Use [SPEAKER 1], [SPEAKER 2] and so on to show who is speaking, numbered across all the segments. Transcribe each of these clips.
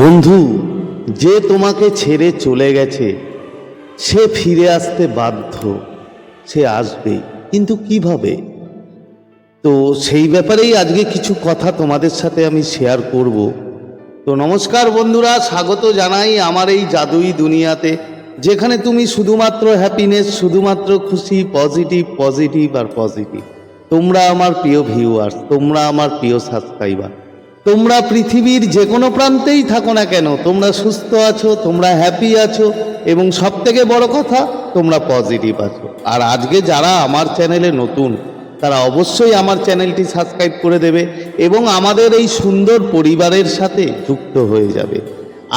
[SPEAKER 1] বন্ধু, যে তোমাকে ছেড়ে চলে গেছে, সে ফিরে আসতে বাধ্য, সে আসবেই কিন্তু কীভাবে? তো সেই ব্যাপারেই আজকে কিছু কথা তোমাদের সাথে আমি শেয়ার করব। তো নমস্কার বন্ধুরা, স্বাগত জানাই আমার এই জাদুই দুনিয়াতে, যেখানে তুমি শুধুমাত্র হ্যাপিনেস শুধুমাত্র খুশি পজিটিভ পজিটিভ আর পজিটিভ তোমরা আমার প্রিয় ভিউয়ার্স তোমরা আমার প্রিয় সাবস্ক্রাইবার তোমরা পৃথিবীর যে কোনো প্রান্তেই থাকো না কেন, তোমরা সুস্থ আছো, তোমরা হ্যাপি আছো, এবং সব থেকে বড় কথা, তোমরা পজিটিভ আছো। আর আজকে যারা আমার চ্যানেলে নতুন, তারা অবশ্যই আমার চ্যানেলটি সাবস্ক্রাইব করে দেবে, এবং আমাদের এই সুন্দর পরিবারের সাথে যুক্ত হয়ে যাবে।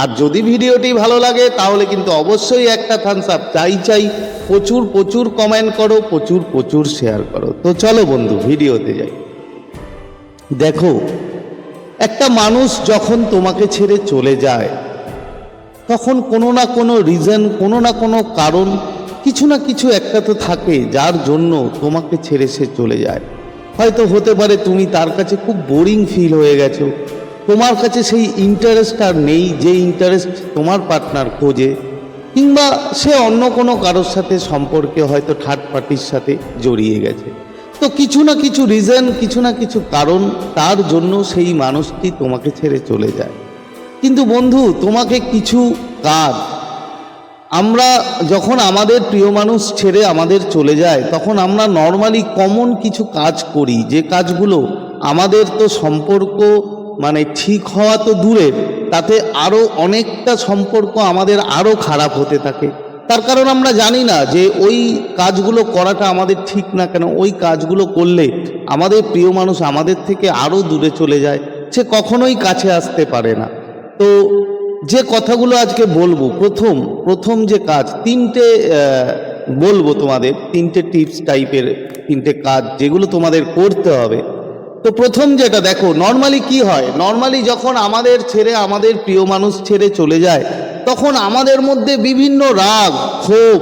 [SPEAKER 1] আর যদি ভিডিওটি ভালো লাগে, তাহলে কিন্তু অবশ্যই একটা থামস আপ চাই চাই, প্রচুর প্রচুর কমেন্ট করো, প্রচুর প্রচুর শেয়ার করো। তো চলো বন্ধু, ভিডিওতে যাই। দেখো একটা মানুষ যখন তোমাকে ছেড়ে চলে যায়, তখন কোনো না কোনো রিজন কোনো না কোনো কারণ, কিছু না কিছু একটা তো থাকে যার জন্য তোমাকে ছেড়ে সে চলে যায়। হয়তো হতে পারে তুমি তার কাছে খুব বোরিং ফিল হয়ে গেছো। তোমার কাছে সেই ইন্টারেস্ট আর নেই, যে ইন্টারেস্ট তোমার পার্টনার খোঁজে। কিংবা সে অন্য কোনো কারোর সাথে সম্পর্কে হয়তো থার্ড পার্টির সাথে জড়িয়ে গেছে। তো কিছু না কিছু রিজন কিছু না কিছু কারণ তার জন্য সেই মানুষটি তোমাকে ছেড়ে চলে যায়। কিন্তু বন্ধু, তোমাকে কিছু কাজ। আমরা যখন আমাদের প্রিয় মানুষ ছেড়ে আমাদের চলে যায়, তখন আমরা নর্মালি কমন কিছু কাজ করি। যে কাজগুলো আমাদের তো সম্পর্ক মানে ঠিক হওয়া তো দূরের, তাতে আরও অনেকটা সম্পর্ক আমাদের আরও খারাপ হতে থাকে। তার কারণ আমরা জানি না যে ওই কাজগুলো করাটা আমাদের ঠিক না কেন, ওই কাজগুলো করলে আমাদের প্রিয় মানুষ আমাদের থেকে আরও দূরে চলে যায়, সে কখনোই কাছে আসতে পারে না। তো যে কথাগুলো আজকে বলব, প্রথম প্রথম যে কাজ, তিনটে বলব তোমাদের, তিনটে টিপস টাইপের তিনটে কাজ যেগুলো তোমাদের করতে হবে। তো প্রথম যেটা দেখো নর্মালি কি হয়? নর্মালি যখন আমাদের ছেড়ে, আমাদের প্রিয় মানুষ ছেড়ে চলে যায়, তখন আমাদের মধ্যে বিভিন্ন রাগ, ক্ষোভ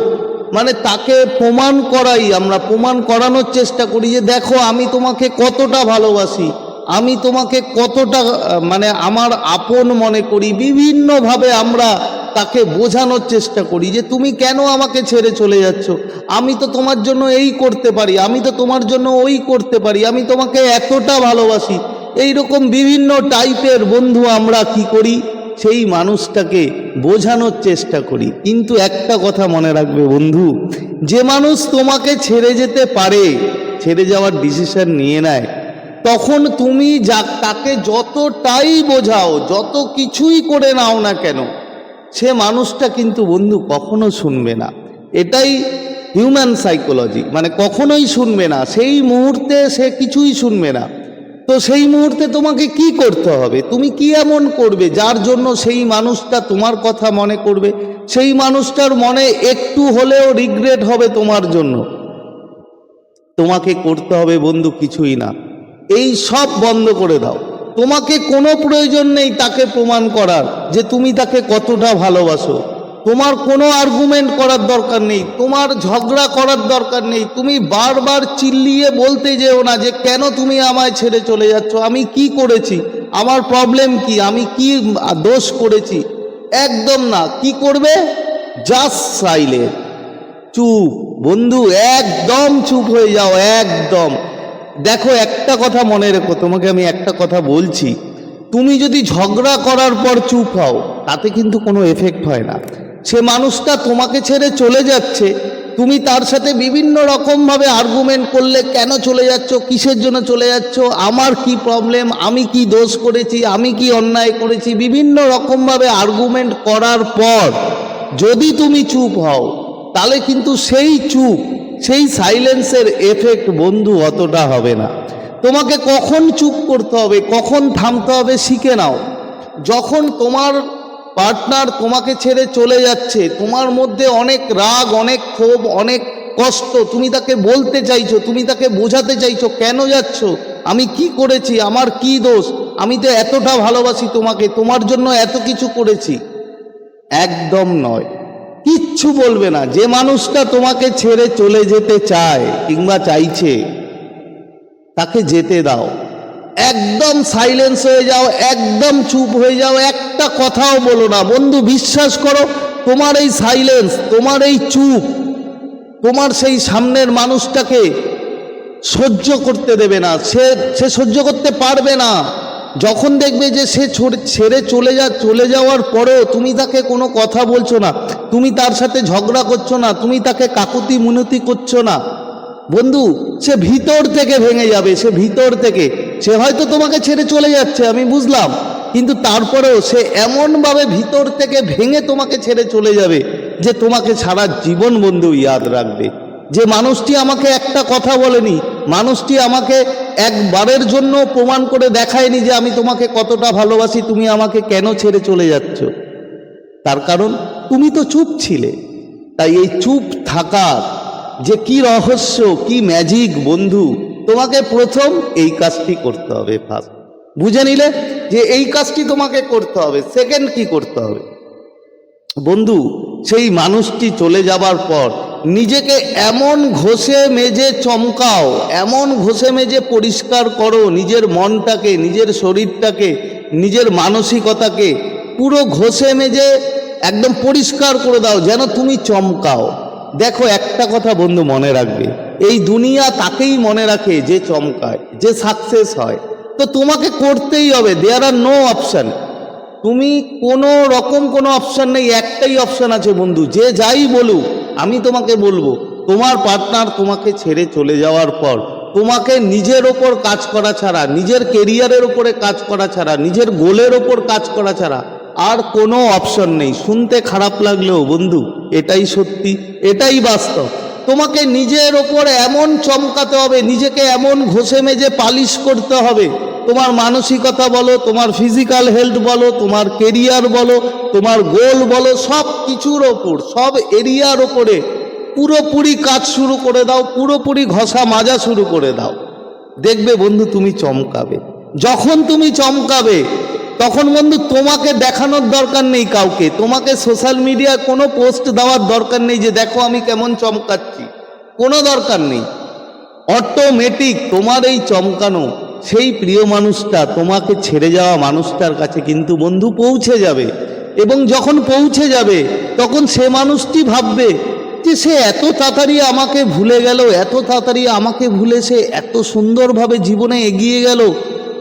[SPEAKER 1] মানে তাকে প্রমাণ করাই আমরা, প্রমাণ করানোর চেষ্টা করি যে দেখো, আমি তোমাকে কতটা ভালোবাসি, আমি তোমাকে কতটা মানে আমার আপন মনে করি। বিভিন্নভাবে আমরা তাকে বোঝানোর চেষ্টা করি যে তুমি কেন আমাকে ছেড়ে চলে যাচ্ছ? আমি তো তোমার জন্য এই করতে পারি, আমি তো তোমার জন্য ওই করতে পারি, আমি তোমাকে এতটা ভালোবাসি। এই রকম বিভিন্ন টাইপের বন্ধু আমরা কি করি? সেই মানুষটাকে বোঝানোর চেষ্টা করি। কিন্তু একটা কথা মনে রাখবে বন্ধু, যে মানুষ তোমাকে ছেড়ে যেতে পারে, ছেড়ে যাওয়ার ডিসিশন নিয়ে নেয়, তখন তুমি যা, তাকে যতটাই বোঝাও, যত কিছুই করে নাও না কেন সে মানুষটা কিন্তু বন্ধু কখনো শুনবে না। এটাই হিউম্যান সাইকোলজি মানে কখনোই শুনবে না। সেই মুহূর্তে সে কিছুই শুনবে না। তো সেই মুহূর্তে তোমাকে কি করতে হবে? তুমি কি এমন করবে যার জন্য সেই মানুষটা তোমার কথা মনে করবে? সেই মানুষটার মনে একটু হলেও রিগ্রেট হবে তোমার জন্য। তোমাকে করতে হবে বন্ধু কিছুই না। এই সব বন্ধ করে দাও। তোমাকে কোনো প্রয়োজন নেই তাকে প্রমাণ করার যে তুমি তাকে কতটা ভালোবাসো। তোমার কোনো আর্গুমেন্ট করার দরকার নেই, তোমার ঝগড়া করার দরকার নেই। তুমি বারবার চিল্লিয়ে বলতে যেও না যে কেন তুমি আমায় ছেড়ে চলে যাচ্ছ, আমি কি করেছি, আমার প্রবলেম কি, আমি কি দোষ করেছি। একদম না, কি করবে? জাস্ট সাইলেন্ট চুপ, বন্ধু, একদম চুপ হয়ে যাও, একদম। দেখো, একটা কথা মনে রেখো, তোমাকে আমি একটা কথা বলছি। তুমি যদি ঝগড়া করার পর চুপ হও, তাতে কিন্তু কোনো এফেক্ট হয় না। সে মানুষটা তোমাকে ছেড়ে চলে যাচ্ছে, তুমি তার সাথে বিভিন্ন রকমভাবে আর্গুমেন্ট করলে, কেন চলে যাচ্ছ, কিসের জন্য চলে যাচ্ছ, আমার কি প্রবলেম আমি কি দোষ করেছি, আমি কি অন্যায় করেছি, বিভিন্ন রকমভাবে আর্গুমেন্ট করার পর যদি তুমি চুপ হও, তাহলে কিন্তু সেই চুপ সেই সাইলেন্সের এফেক্ট বন্ধু অতটা হবে না। তোমাকে কখন চুপ করতে হবে, কখন থামতে হবে শিখে নাও। যখন তোমার পার্টনার তোমাকে ছেড়ে চলে যাচ্ছে, তোমার মধ্যে অনেক রাগ, অনেক ক্ষোভ, অনেক কষ্ট, তুমি তাকে বলতে চাইছো, তুমি তাকে বোঝাতে চাইছো, কেন যাচ্ছ? আমি কি করেছি? আমার কি দোষ? আমি তো এতটা ভালোবাসি তোমাকে, তোমার জন্য এত কিছু করেছি। একদম নয়। কিচ্ছু বলবে না। যে মানুষটা তোমাকে ছেড়ে চলে যেতে চায় কিংবা চাইছে, তাকে যেতে দাও। একদম সাইলেন্স হয়ে যাও, একদম চুপ হয়ে যাও, একটা কথাও বলো না। বন্ধু, বিশ্বাস করো, তোমার এই সাইলেন্স তোমার এই চুপ, তোমার সেই সামনের মানুষটাকে সহ্য করতে দেবে না। সে সে সহ্য করতে পারবে না। যখন দেখবে যে সে ছেড়ে চলে যা চলে যাওয়ার পরেও তুমি তাকে কোনো কথা বলছো না, তুমি তার সাথে ঝগড়া করছ না, তুমি তাকে কাকুতি মুনতি করছ না। বন্ধু, সে ভিতর থেকে ভেঙে যাবে, সে ভিতর থেকে। সে হয়তো তোমাকে ছেড়ে চলে যাচ্ছে, আমি বুঝলাম। কিন্তু তারপরেও সে এমনভাবে ভিতর থেকে ভেঙে তোমাকে ছেড়ে চলে যাবে যে তোমাকে সারা জীবন, বন্ধু, ইয়াদ রাখবে। যে মানুষটি আমাকে একটা কথা বলেনি, মানুষটি আমাকে একবারের জন্য প্রমাণ করে দেখায়নি যে আমি তোমাকে কতটা ভালোবাসি, তুমি আমাকে কেন ছেড়ে চলে যাচ্ছ। তার কারণ, তুমি তো চুপ ছিলে। তাই এই চুপ থাকার যে কি রহস্য, কি ম্যাজিক বন্ধু, তোমাকে প্রথম এই কাজটি করতে হবে ফার্স্ট বুঝে নিলে যে এই কাজটি তোমাকে করতে হবে সেকেন্ড কি করতে হবে? বন্ধু, সেই মানুষটি চলে যাবার পর নিজেকে এমন ঘষে মেজে চমকাও, এমন ঘষে মেজে পরিষ্কার করো নিজের মনটাকে, নিজের শরীরটাকে, নিজের মানসিকতাকে, পুরো ঘষে মেজে একদম পরিষ্কার করে দাও যেন তুমি চমকাও। দেখো একটা কথা বন্ধু মনে রাখবে, এই দুনিয়া তাকেই মনে রাখে যে চমকায়, যে সাকসেস হয়। তো তোমাকে করতেই হবে দেয়ার আর নো অপশান তুমি কোনো রকম কোনো অপশান নেই, একটাই অপশান আছে বন্ধু, যে যাই বলুক। আমি তোমাকে বলব, তোমার পার্টনার তোমাকে ছেড়ে চলে যাওয়ার পর, তোমাকে নিজের ওপর কাজ করা ছাড়া, নিজের কেরিয়ারের ওপরে কাজ করা ছাড়া, নিজের গোলের ওপর কাজ করা ছাড়া আর কোনো অপশন নেই। শুনতে খারাপ লাগলেও বন্ধু, এটাই সত্যি, এটাই বাস্তব। তোমাকে নিজের ওপর এমন চমকাতে হবে, নিজেকে এমন ঘষে মেজে পালিশ করতে হবে। তোমার মানসিকতা বলো, তোমার ফিজিক্যাল হেলথ বলো, তোমার কেরিয়ার বলো, তোমার গোল বলো, সব কিছুর ওপর, সব এরিয়ার ওপরে পুরোপুরি কাজ শুরু করে দাও, পুরোপুরি ঘষা মাজা শুরু করে দাও। দেখবে বন্ধু, তুমি চমকাবে। যখন তুমি চমকাবে তখন বন্ধু, তোমাকে দেখানোর দরকার নেই কাউকে। তোমাকে সোশ্যাল মিডিয়ায় কোনো পোস্ট দেওয়ার দরকার নেই যে, দেখো আমি কেমন চমকাচ্ছি। কোনো দরকার নেই। অটোমেটিক তোমার এই চমকানো সেই প্রিয় মানুষটা তোমাকে ছেড়ে যাওয়া মানুষটার কাছে কিন্তু বন্ধু পৌঁছে যাবে। এবং যখন পৌঁছে যাবে, তখন সে মানুষটি ভাববে যে, সে এত তাড়াতাড়ি আমাকে ভুলে গেল, এত তাড়াতাড়ি আমাকে ভুলে সে এত সুন্দরভাবে জীবনে এগিয়ে গেল।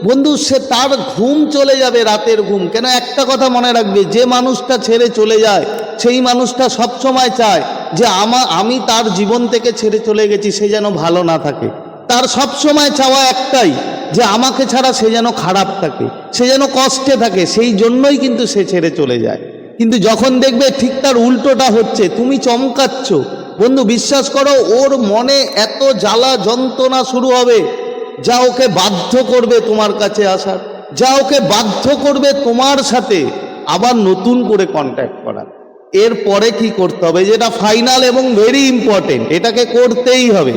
[SPEAKER 1] বন্ধু, সে তার ঘুম চলে যাবে রাতের ঘুম। কেন একটা কথা মনে রাখবে, যে মানুষটা ছেড়ে চলে যায়, সেই মানুষটা সবসময় চায় যে আমা, আমি তার জীবন থেকে ছেড়ে চলে গেছি, সে যেন ভালো না থাকে। তার সবসময় চাওয়া একটাই, যে আমাকে ছাড়া সে যেন খারাপ থাকে, সে যেন কষ্টে থাকে, সেই জন্যই কিন্তু সে ছেড়ে চলে যায়। কিন্তু যখন দেখবে ঠিক তার উল্টোটা হচ্ছে, তুমি চমকাচ্ছ। বন্ধু, বিশ্বাস করো, ওর মনে এত জ্বালা যন্ত্রণা শুরু হবে। যা ওকে বাধ্য করবে তোমার কাছে আসার, যা ওকে বাধ্য করবে তোমার সাথে আবার নতুন করে কন্ট্যাক্ট করার। এরপরে কি করতে হবে? যেটা ফাইনাল এবং ভেরি ইম্পর্টেন্ট এটাকে করতেই হবে।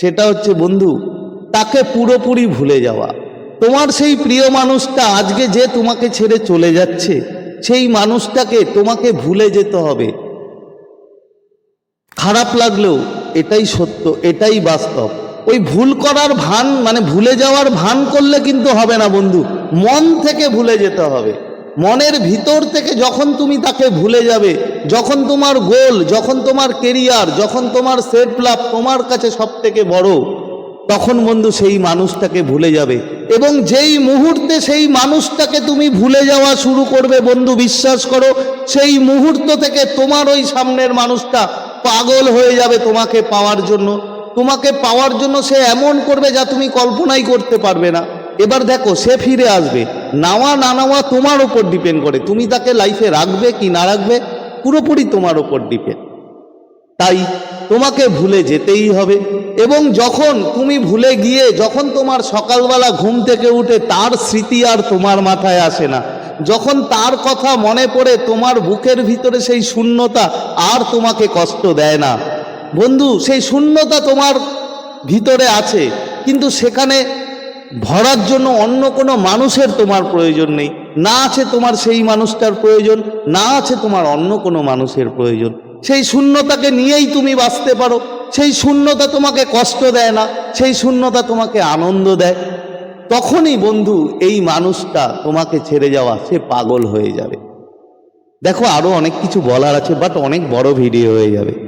[SPEAKER 1] সেটা হচ্ছে, বন্ধু, তাকে পুরোপুরি ভুলে যাওয়া। তোমার সেই প্রিয় মানুষটা আজকে যে তোমাকে ছেড়ে চলে যাচ্ছে, সেই মানুষটাকে তোমাকে ভুলে যেতে হবে। খারাপ লাগলেও এটাই সত্য, এটাই বাস্তব। ওই ভুল করার ভান মানে ভুলে যাওয়ার ভান করলে কিন্তু হবে না বন্ধু। মন থেকে ভুলে যেতে হবে। মনের ভিতর থেকে যখন তুমি তাকে ভুলে যাবে, যখন তোমার গোল, যখন তোমার কেরিয়ার, যখন তোমার সেলফ লাভ তোমার কাছে সব থেকে বড়, তখন বন্ধু সেই মানুষটাকে ভুলে যাবে। এবং যেই মুহূর্তে সেই মানুষটাকে তুমি ভুলে যাওয়া শুরু করবে, বন্ধু বিশ্বাস করো, সেই মুহূর্ত থেকে তোমার ওই সামনের মানুষটা পাগল হয়ে যাবে তোমাকে পাওয়ার জন্য। তোমাকে পাওয়ার জন্য সে এমন করবে যা তুমি কল্পনাই করতে পারবে না। এবার দেখো, সে ফিরে আসবে। নাওয়া না নেওয়া তোমার ওপর ডিপেন্ড করে। তুমি তাকে লাইফে রাখবে কি না রাখবে, পুরোপুরি তোমার ওপর ডিপেন্ড তাই তোমাকে ভুলে যেতেই হবে। এবং যখন তুমি ভুলে গিয়ে, যখন তোমার সকালবেলা ঘুম থেকে উঠে তার স্মৃতি আর তোমার মাথায় আসে না, যখন তার কথা মনে পড়ে, তোমার বুকের ভিতরে সেই শূন্যতা আর তোমাকে কষ্ট দেয় না। বন্ধু, সেই শূন্যতা তোমার ভিতরে আছে, কিন্তু সেখানে ভরার জন্য অন্য কোনো মানুষের তোমার প্রয়োজন নেই। না আছে তোমার সেই মানুষটার প্রয়োজন, না আছে তোমার অন্য কোনো মানুষের প্রয়োজন। সেই শূন্যতাকে নিয়েই তুমি বাঁচতে পারো, সেই শূন্যতা তোমাকে কষ্ট দেয় না, সেই শূন্যতা তোমাকে আনন্দ দেয়। তখনই বন্ধু, এই মানুষটা তোমাকে ছেড়ে যাওয়া, সে পাগল হয়ে যাবে। দেখো আরও অনেক কিছু বলার আছে বাট অনেক বড় ভিডিও হয়ে যাবে।